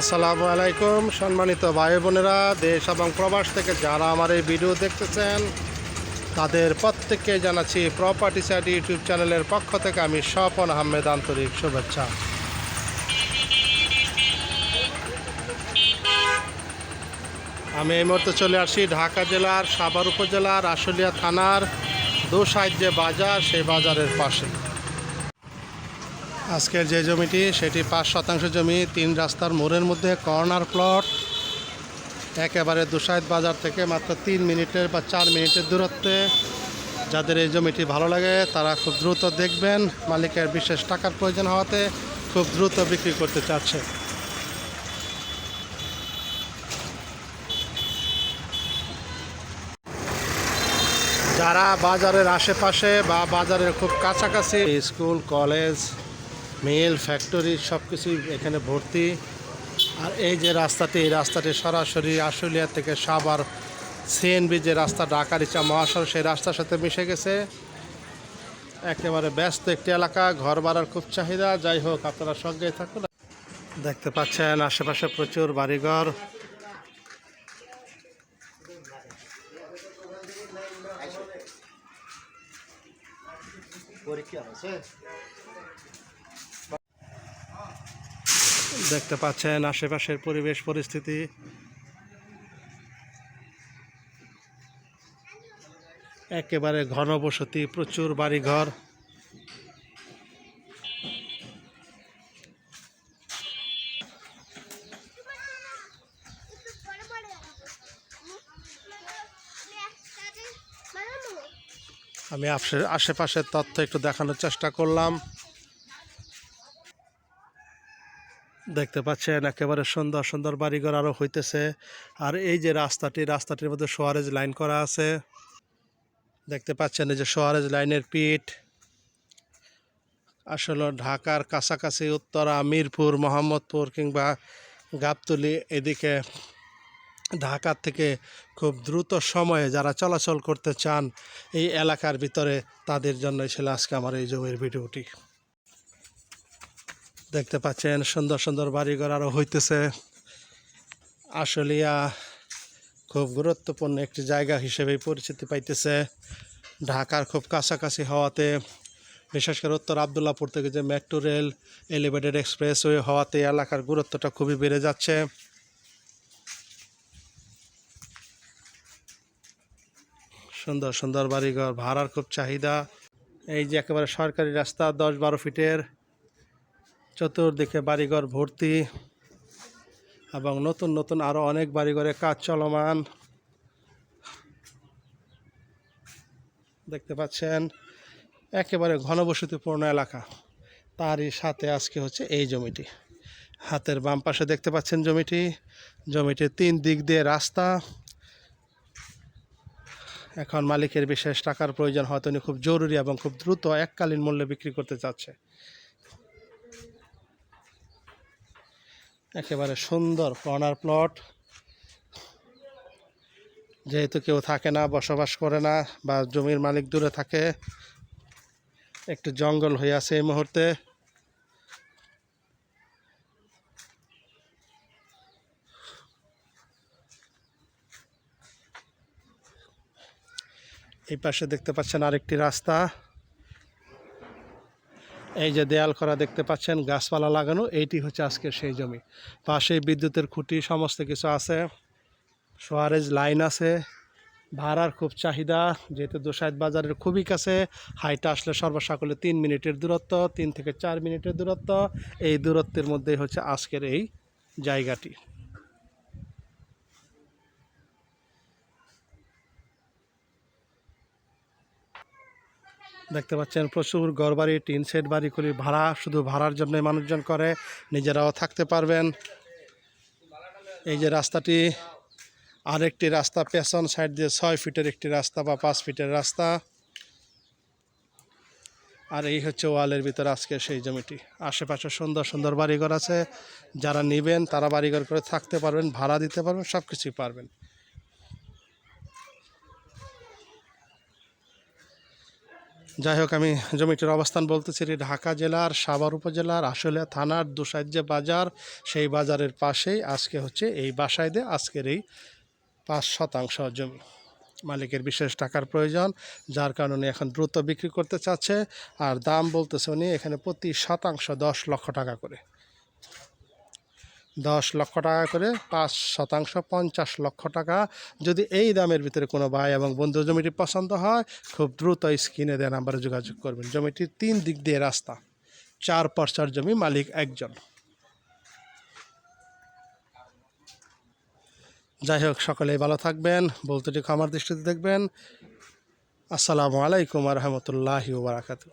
আসসালামু আলাইকুম, সম্মানিত ভাই বোনেরা, দেশ এবং প্রবাস থেকে যারা আমার এই ভিডিও দেখতেছেন, তাদের প্রত্যেককে জানাচ্ছি প্রপার্টি সাইড ইউটিউব চ্যানেলের পক্ষ থেকে আমি স্বপন আহমেদ আন্তরিক শুভেচ্ছা। আমি এই মুহূর্তে চলে আসি ঢাকা জেলার সাভার উপজেলার আশুলিয়া থানার দু যে বাজার, সেই বাজারের পাশে। আজকের যে জমিটি, সেটি পাঁচ শতাংশ জমি, তিন রাস্তার মোড়ের মধ্যে, কর্নার প্লট, একেবারে দুসাইদ বাজার থেকে মাত্র তিন মিনিটের বা চার মিনিটের দূরত্বে। যাদের এই জমিটি ভালো লাগে, তারা খুব দ্রুত দেখবেন। মালিকের বিশেষ টাকার প্রয়োজন হওয়াতে খুব দ্রুত বিক্রি করতে চাচ্ছে। যারা বাজারের আশেপাশে বা বাজারের খুব কাছাকাছি, স্কুল, কলেজ মিল ফ্যাক্টরি সব কিছুই এখানে ভর্তি। আর এই যে রাস্তাটি, এই রাস্তাটি সরাসরি আশুলিয়া থেকে সাভার সিএনবি যে রাস্তা ঢাকারিচা মহাসড়ক, সেই রাস্তার সাথে মিশে গেছে। একেবারে ব্যস্ত একটি এলাকা, ঘর ভাড়ার খুব চাহিদা। যাই হোক, আপনারা সঙ্গে থাকুন। দেখতে পাচ্ছেন, আশেপাশে প্রচুর বাড়িঘর। দেখতে পাচ্ছেন আশেপাশের পরিবেশ, পরিস্থিতি। একেবারে ঘনবসতি, প্রচুর বাড়িঘর। আমি আশে- আশেপাশের তথ্য একটু দেখানোর চেষ্টা করলাম। দেখতে পাচ্ছেন, একেবারে সুন্দর সুন্দর বাড়িঘর আরও হইতেছে। আর এই যে রাস্তাটি, রাস্তাটির মধ্যে সোয়ারেজ লাইন করা আছে। দেখতে পাচ্ছেন, এই যে সোয়ারেজ লাইনের পিঠ। আসলে ঢাকার কাছাকাছি উত্তরা, মিরপুর, মোহাম্মদপুর কিংবা গাবতলি এদিকে ঢাকার থেকে খুব দ্রুত সময়ে যারা চলাচল করতে চান এই এলাকার ভিতরে তাদের জন্যই ছিল আজকে আমার এই জমির ভিডিওটি। দেখতে পাচ্ছেন, সুন্দর সুন্দর বাড়িঘর আরও হইতেছে। আশুলিয়া খুব গুরুত্বপূর্ণ একটি জায়গা হিসেবে পরিচিতি পাইতেছে। ঢাকার খুব কাছাকাছি হওয়াতে, বিশেষ করে উত্তর আবদুল্লাপুর থেকে যে মেট্রো রেল, এলিভেটেড এক্সপ্রেসওয়ে হওয়াতে এলাকার গুরুত্বটা খুবই বেড়ে যাচ্ছে। সুন্দর সুন্দর বাড়িঘর, ভাড়ার খুব চাহিদা। এই যে একেবারে সরকারি রাস্তা, দশ বারো ফিটের। চতুর্দিকে বাড়িঘর ভর্তি এবং নতুন নতুন আরও অনেক বাড়িঘরে কাজ চলমান। দেখতে পাচ্ছেন, একেবারে ঘনবসতিপূর্ণ এলাকা। তারই সাথে আজকে হচ্ছে এই জমিটি। হাতের বাম পাশে দেখতে পাচ্ছেন জমিটি। জমিটির তিন দিক দিয়ে রাস্তা। এখন মালিকের বিশেষ টাকার প্রয়োজন হয়তো খুব জরুরি এবং খুব দ্রুত এককালীন মূল্যে বিক্রি করতে চাচ্ছে। একেবারে সুন্দর কর্নার প্লট। যেহেতু কেউ থাকে না, বসবাস করে না বা জমির মালিক দূরে থাকে, একটু জঙ্গল হয়ে আছে এই মুহূর্তে। এই পাশে দেখতে পাচ্ছেন আরেকটি রাস্তা। এই যে দেয়াল করা দেখতে পাচ্ছেন, গাছপালা লাগানো, এইটি হচ্ছে আজকের সেই জমি। পাশে বিদ্যুতের খুঁটি, সমস্ত কিছু আছে। সোয়ারেজ লাইন আছে। ভাড়ার খুব চাহিদা, যেহেতু দোসাইদ বাজারের খুবই কাছে হাইটা আসলে সর্বসাকলে তিন মিনিটের দূরত্ব, তিন থেকে চার মিনিটের দূরত্ব। এই দূরত্বের মধ্যেই হচ্ছে আজকের এই জায়গাটি। দেখতে পাচ্ছেন, প্রচুর ঘরবাড়ি, টিন সেট বাড়ি করে ভাড়া, শুধু ভাড়ার জন্য মানুষজন করে, নিজেরাও থাকতে পারবেন। এই যে রাস্তাটি, আরেকটি রাস্তা পেছন সাইড দিয়ে ছয় ফিটের একটি রাস্তা বা পাঁচ ফিটের রাস্তা। আর এই হচ্ছে ওয়ালের ভিতরে আজকে সেই জমিটি। আশেপাশে সুন্দর সুন্দর বাড়িঘর আছে। যারা নেবেন, তারা বাড়িঘর করে থাকতে পারবেন, ভাড়া দিতে পারবেন সব কিছুই পারবেন। যাই হোক, আমি জমিটির অবস্থান বলতেছি এটি ঢাকা জেলার সাভার উপজেলার আশুলিয়া থানার দুসাইড যে বাজার, সেই বাজারের পাশেই আজকে হচ্ছে এই বাসায় দিয়ে আজকের এই পাঁচ শতাংশ জমি। মালিকের বিশেষ টাকার প্রয়োজন, যার কারণে উনি এখন দ্রুত বিক্রি করতে চাচ্ছে, আর দাম বলতেছে উনি এখানে প্রতি শতাংশ দশ লক্ষ টাকা করে। দশ লক্ষ টাকা করে, পাঁচ শতাংশ, পঞ্চাশ লক্ষ টাকা। যদি এই দামের ভিতরে কোনো ভাই এবং বন্ধু জমিটি পছন্দ হয়, খুব দ্রুত স্ক্রিনে দেওয়া নাম্বারে যোগাযোগ করবেন। জমিটির তিন দিক দিয়ে রাস্তা। চার পর্চার জমি, মালিক একজন। যাই হোক, সকলেই ভালো থাকবেন বলতে ঠিক আমার দৃষ্টিতে দেখবেন। আসসালামু আলাইকুম রহমতুল্লাহি বারাকাতু